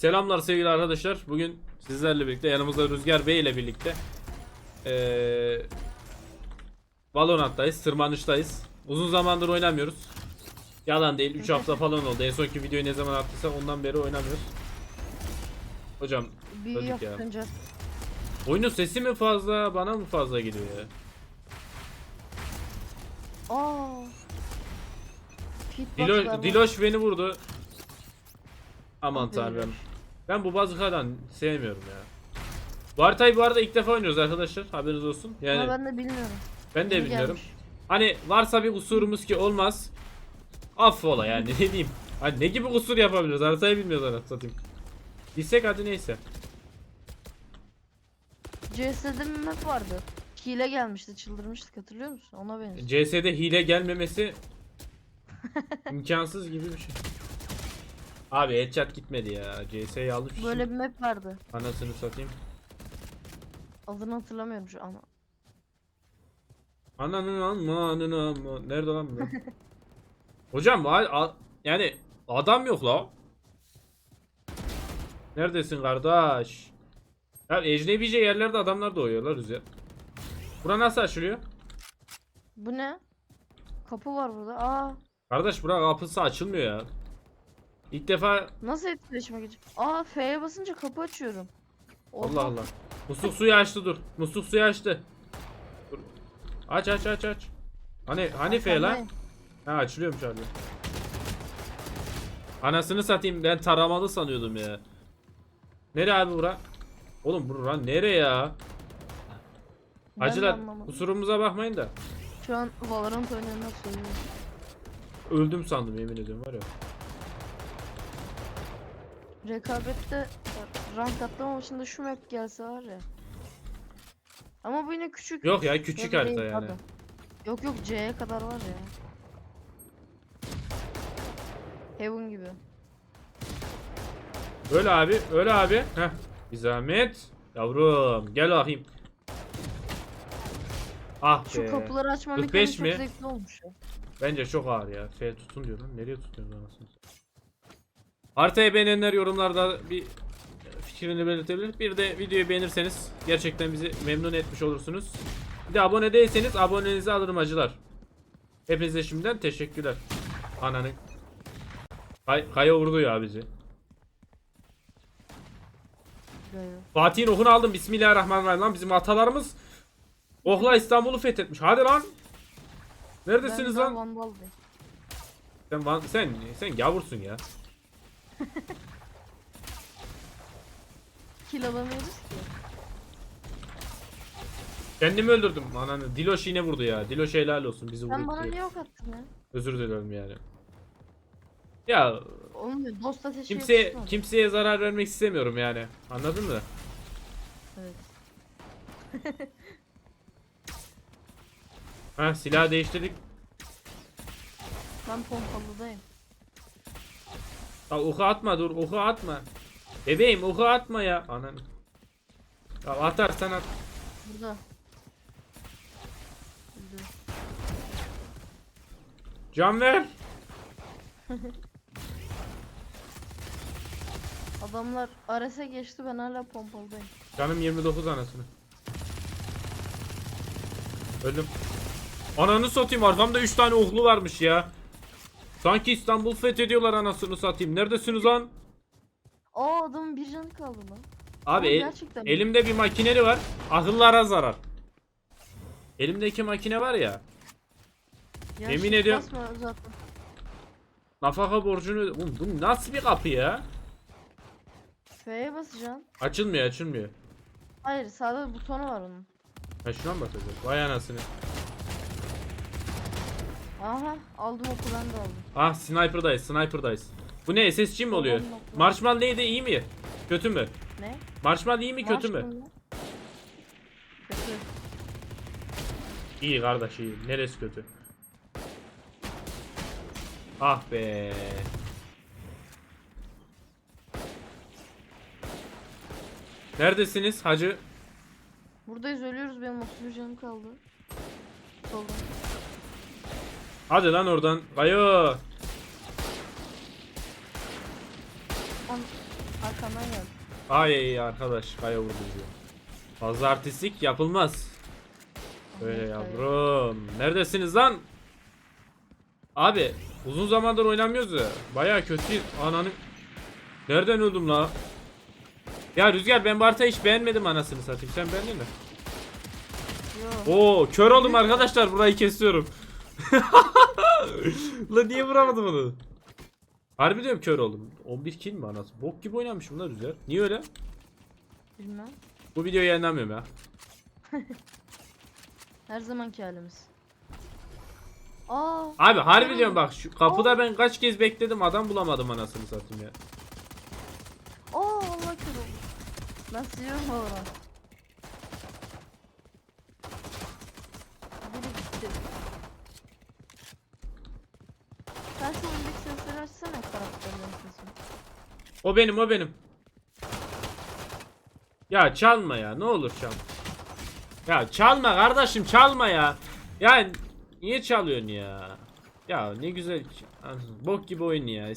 Selamlar sevgili arkadaşlar. Bugün sizlerle birlikte yanımızda Rüzgar Bey ile birlikte eee Valorant'tayız, tırmanıştayız. Uzun zamandır oynamıyoruz. Yalan değil 3 hafta falan oldu. En sonki videoyu ne zaman attıysa ondan beri oynamıyoruz. Hocam Bir Öldük ya. oyunun sesi mi fazla bana mı fazla geliyor ya? Aa. Dilo. Diloş beni vurdu. Aman tanrım. Ben bu bazıkadan sevmiyorum ya. Bu haritayı bu arada ilk defa oynuyoruz arkadaşlar. Haberiniz olsun. Yani Ama ben de bilmiyorum. ben de Yeni bilmiyorum. gelmiş. Hani varsa bir kusurumuz ki olmaz. Affola yani ne diyeyim. Hani ne gibi kusur yapabiliriz? Haritayı bilmiyoruz anasını satayım. Bilsek hadi neyse. CS'de bir map vardı. Hile gelmişti çıldırmıştık hatırlıyor musun? Ona benziyor. CS'de hile gelmemesi imkansız gibi bir şey. Abi headshot gitmedi ya. CS'yi almış. Böyle bir map vardı. Anasını satayım. Adını hatırlamıyorum şu an. Ananın amanın aman. Nerede lan bu? Hocam a- yani adam yok la. Neredesin kardeş? Ya ecnebice yerlerde adamlar doğuyorlar Rüzgar. Bura nasıl açılıyor? Bu ne? Kapı var burada. Aa. Kardeş bura kapısı açılmıyor ya. İlk defa Nasıl etkileşime geçecek? Aa F'ye basınca kapı açıyorum. Oha. Allah Allah. Musluk suyu açtı dur. Musluk suyu açtı. Dur. Aç aç aç aç. Hani hani F lan? Ha açılıyormuş abi. Anasını satayım ben taramalı sanıyordum ya. Nere abi bura? Oğlum bura nere ya? Ben de Acılar anlamadım. kusurumuza bakmayın da. Şu an Valorant oynayanlar söylüyor. Öldüm sandım yemin ediyorum var ya. Rekabette rank atlama maçında şu map gelse var ya. Ama bu yine küçük. Yok ya küçük harita değil, yani. pardon. Yok yok C'ye kadar var ya. Heaven gibi. Öyle abi öyle abi. Heh. Bir zahmet. Yavrum gel bakayım. Ah Şu be. kapıları açma 45 mekaniği çok mi? zevkli olmuş ya. Bence çok ağır ya. F tutun diyor lan. Nereye tutuyorsun anasını? Haritayı beğenenler yorumlarda bir fikrini belirtebilir. Bir de videoyu beğenirseniz gerçekten bizi memnun etmiş olursunuz. Bir de abone değilseniz abonenizi alırım acılar. Hepinize şimdiden teşekkürler. Ananın. Kay Kaya vurdu ya bizi. Fatih'in okunu aldım. Bismillahirrahmanirrahim lan. Bizim atalarımız Okla İstanbul'u fethetmiş. Hadi lan. Neredesiniz Ben lan? Sen van- sen sen gavursun ya. Kill alamıyoruz ki. Kendimi öldürdüm. Ananı Diloş yine vurdu ya. Diloş helal olsun bizi Sen vurdu bana niye ok attın ya? Özür dilerim yani. Ya ya dost ateşi kimseye yakışmadı. kimseye zarar vermek istemiyorum yani. Anladın mı? Evet. Ha silah değiştirdik. Ben pompalıdayım. Ya oku atma dur oku atma. Bebeğim oku atma ya. Ananı. Ya atarsan at. Burada. Öldü. Can ver. Adamlar Ares'e geçti ben hala pompalıdayım. Canım 29 anasını. Öldüm. Ananı satayım arkamda 3 tane oklu varmış ya. Sanki İstanbul fethediyorlar anasını satayım. Neredesiniz lan? Aa adamın bir canı kaldı lan. Abi Ama el- gerçekten mi? elimde bir makineli var. Akıllara zarar. Elimdeki makine var ya. Ya yemin ediyorum- basma zaten. Nafaka borcunu öde- Oğlum bu nasıl bir kapı ya? F'ye basacaksın. Açılmıyor açılmıyor. Hayır sağda butonu var onun. Ha şuna mı basacağız? Vay anasını. Aha aldım ben de aldım. Ah sniper'dayız sniper'dayız. Bu ne SSG mi oluyor? Tamam. Marshmal neydi iyi mi? Kötü mü? Ne? Marshmal iyi mi kötü mü? Marshmallow? Kötü. İyi kardeş iyi. Neresi kötü? Ah be. Neredesiniz hacı? Buradayız ölüyoruz benim 31 canım kaldı. Solda. Hadi lan oradan. Kayo. An Arkamdan gel. Ay arkadaş kaya vurdu bizi. Fazla artistlik yapılmaz. Öyle yavrum. Neredesiniz lan? Abi uzun zamandır oynamıyoruz ya. Baya kötü ananı. Nereden öldüm la? Ya Rüzgar ben bu haritayı hiç beğenmedim anasını satayım. Sen beğendin mi? Yo. Oo kör oldum arkadaşlar burayı kesiyorum. La niye vuramadım onu? Harbi diyorum kör oldum. 11 kill mi anasını? Bok gibi oynamış bunlar Rüzgar. Niye öyle? Bilmem. Bu videoyu yayınlamıyorum ya. Her zamanki halimiz. Aa. Abi harbi diyorum bak şu kapıda ben kaç kez bekledim adam bulamadım anasını satayım ya. Aa Allah kör oldu. Ben siliyorum oradan. O benim o benim. Ya çalma ya ne olur çal. Ya çalma kardeşim çalma ya. Ya niye çalıyorsun ya? Ya ne güzel bok gibi oyun ya.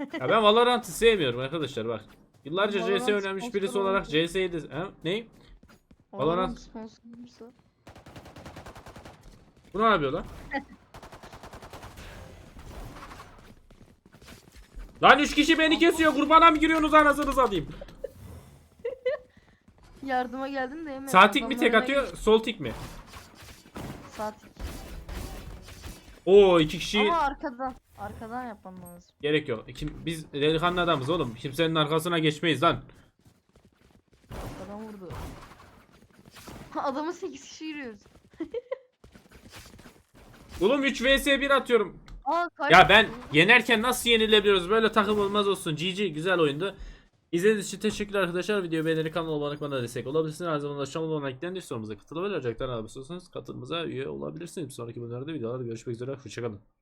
Ya ben Valorant'ı sevmiyorum arkadaşlar bak. Yıllarca CS oynamış birisi olarak. CS'yi de... Ha? Ne? Valorant. Valorant. Bu ne yapıyor lan? lan 3 kişi beni kesiyor kurbana mı giriyorsunuz anasını satayım? Yardıma geldim de yemedim. Sağ tik mi tek atıyor sol tik mi? Sağ tik. Oo iki kişi Ama arkadan. Arkadan yapmam lazım. gerek yok. Kim, biz delikanlı adamız oğlum. Kimsenin arkasına geçmeyiz lan. Arkadan vurdu. Adamı 8 kişi yürüyoruz. Oğlum 3 vs 1 atıyorum. Aa Ya ben yenerken nasıl yenilebiliyoruz? Böyle takım olmaz olsun. GG güzel oyundu. İzlediğiniz için teşekkürler arkadaşlar. Videoyu beğenerek kanalıma abone olmayı bana destek olabilirsiniz. Her zaman da aşağıda bulunan linkten sorumuza katılabilir. Ayrıca abone olursanız katılımıza üye olabilirsiniz. Sonraki bölümlerde videolarda görüşmek üzere. Hoşçakalın.